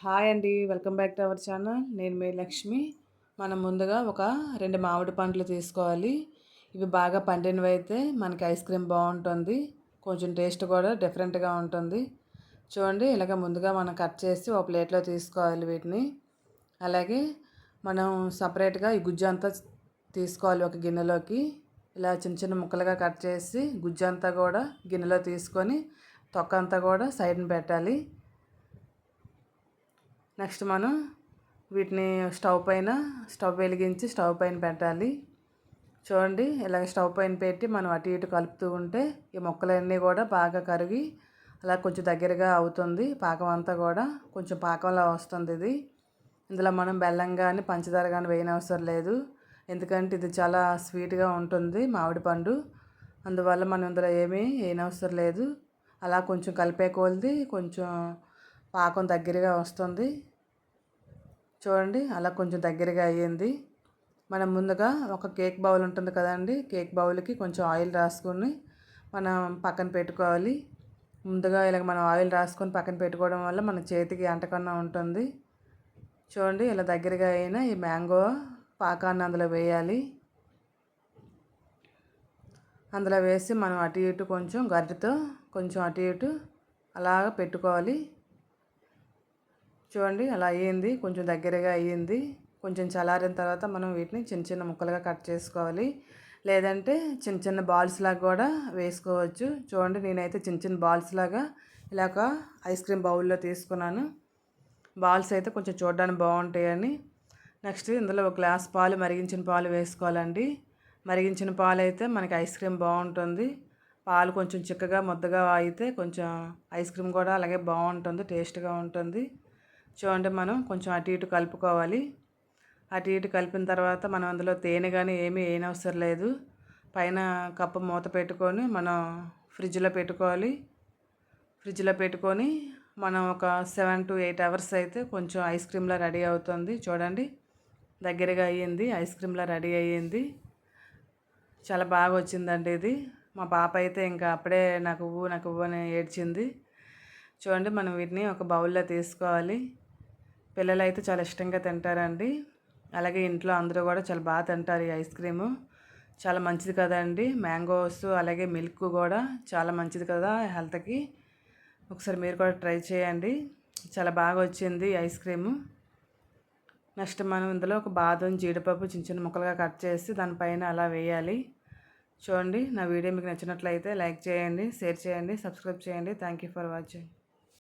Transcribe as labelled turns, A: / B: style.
A: Hi అండి welcome back to our channel. నేను మీ లక్ష్మి. మనం ముందుగా ఒక రెండు మామిడి పండ్లు తీసుకోవాలి. ఇవి బాగా పండినవి అయితే మనకి ఐస్ క్రీమ్ బాగుంటుంది. కొంచెం టేస్ట్ కూడా డిఫరెంట్గా ఉంటుంది. చూడండి ఇలాగ ముందుగా మనం కట్ చేసి ఒక ప్లేట్లో తీసుకోవాలి వీటిని. అలాగే మనం సపరేట్గా ఈ గుజ్జు అంతా తీసుకోవాలి ఒక గిన్నెలోకి. ఇలా చిన్న చిన్న ముక్కలుగా కట్ చేసి గుజ్జు అంతా కూడా గిన్నెలో తీసుకొని తొక్క అంతా కూడా సైడ్ని పెట్టాలి. నెక్స్ట్ మనం వీటిని స్టవ్ పైన స్టవ్ వెలిగించి స్టవ్ పైన పెట్టాలి. చూడండి ఇలాగ స్టవ్ పైన పెట్టి మనం అటు ఇటు కలుపుతూ ఉంటే ఈ మొక్కలన్నీ కూడా బాగా కరిగి అలా కొంచెం దగ్గరగా అవుతుంది. పాకం అంతా కూడా కొంచెం పాకంలా వస్తుంది ఇది. ఇందులో మనం బెల్లం కానీ పంచదార కానీ వేయనవసరం లేదు. ఎందుకంటే ఇది చాలా స్వీట్గా ఉంటుంది మామిడి పండు. అందువల్ల మనం ఇందులో ఏమీ వేయనవసరం లేదు. అలా కొంచెం కలిపే కొలిది కొంచెం పాకం దగ్గరగా వస్తుంది. చూడండి అలా కొంచెం దగ్గరగా అయ్యింది. మనం ముందుగా ఒక కేక్ బౌల్ ఉంటుంది కదండి కేక్ బౌల్కి కొంచెం ఆయిల్ రాసుకొని మనం పక్కన పెట్టుకోవాలి. ముందుగా ఇలాగ మనం ఆయిల్ రాసుకొని పక్కన పెట్టుకోవడం వల్ల మన చేతికి అంటకుండా ఉంటుంది. చూడండి ఇలా దగ్గరగా అయినా ఈ మ్యాంగో పాకాన్ని అందులో వేయాలి. అందులో వేసి మనం అటు ఇటు కొంచెం గరిటతో కొంచెం అటు ఇటు అలాగ పెట్టుకోవాలి. చూడండి అలా అయ్యింది. కొంచెం దగ్గరగా అయ్యింది. కొంచెం చల్లారిన తర్వాత మనం వీటిని చిన్న చిన్న ముక్కలుగా కట్ చేసుకోవాలి. లేదంటే చిన్న చిన్న బాల్స్ లాగా కూడా వేసుకోవచ్చు. చూడండి నేనైతే చిన్న చిన్న బాల్స్ లాగా ఇలాగ ఐస్ క్రీమ్ బౌల్లో తీసుకున్నాను. బాల్స్ అయితే కొంచెం చూడడానికి బాగుంటాయని. నెక్స్ట్ ఇందులో ఒక గ్లాస్ పాలు మరిగించిన పాలు వేసుకోవాలండి. మరిగించిన పాలు అయితే మనకి ఐస్ క్రీమ్ బాగుంటుంది. పాలు కొంచెం చిక్కగా ముద్దగా అయితే కొంచెం ఐస్ క్రీమ్ కూడా అలాగే బాగుంటుంది టేస్ట్గా ఉంటుంది. చూడండి మనం కొంచెం అటు ఇటు కలుపుకోవాలి. అటు ఇటు కలిపిన తర్వాత మనం అందులో తేనె కానీ ఏమీ వేయనవసరం లేదు. పైన కప్పు మూత పెట్టుకొని మనం ఫ్రిడ్జ్లో పెట్టుకోవాలి. ఫ్రిడ్జ్లో పెట్టుకొని మనం ఒక సెవెన్ టు ఎయిట్ అవర్స్ అయితే కొంచెం ఐస్ క్రీమ్లా రెడీ అవుతుంది. చూడండి దగ్గరగా అయ్యింది ఐస్ క్రీమ్లా రెడీ అయ్యింది. చాలా బాగా వచ్చిందండి ఇది. మా పాప అయితే ఇంకా అప్పుడే నాకు ఊ నాకు ఊ అని ఏడ్చింది. చూడండి మనం వీటిని ఒక బౌల్లో తీసుకోవాలి. పిల్లలు అయితే చాలా ఇష్టంగా తింటారండి. అలాగే ఇంట్లో అందరూ కూడా చాలా బాగా తింటారు ఈ ఐస్ క్రీము. చాలా మంచిది కదండి. మ్యాంగోస్ అలాగే మిల్క్ కూడా చాలా మంచిది కదా హెల్త్కి. ఒకసారి మీరు కూడా ట్రై చేయండి. చాలా బాగా వచ్చింది ఐస్ క్రీము. నెక్స్ట్ మనం ఇందులో ఒక బాదం జీడిపప్పు చిన్న చిన్న ముక్కలుగా కట్ చేసి దానిపైన అలా వేయాలి. చూడండి నా వీడియో మీకు నచ్చినట్లయితే లైక్ చేయండి షేర్ చేయండి సబ్స్క్రైబ్ చేయండి. Thank you for watching.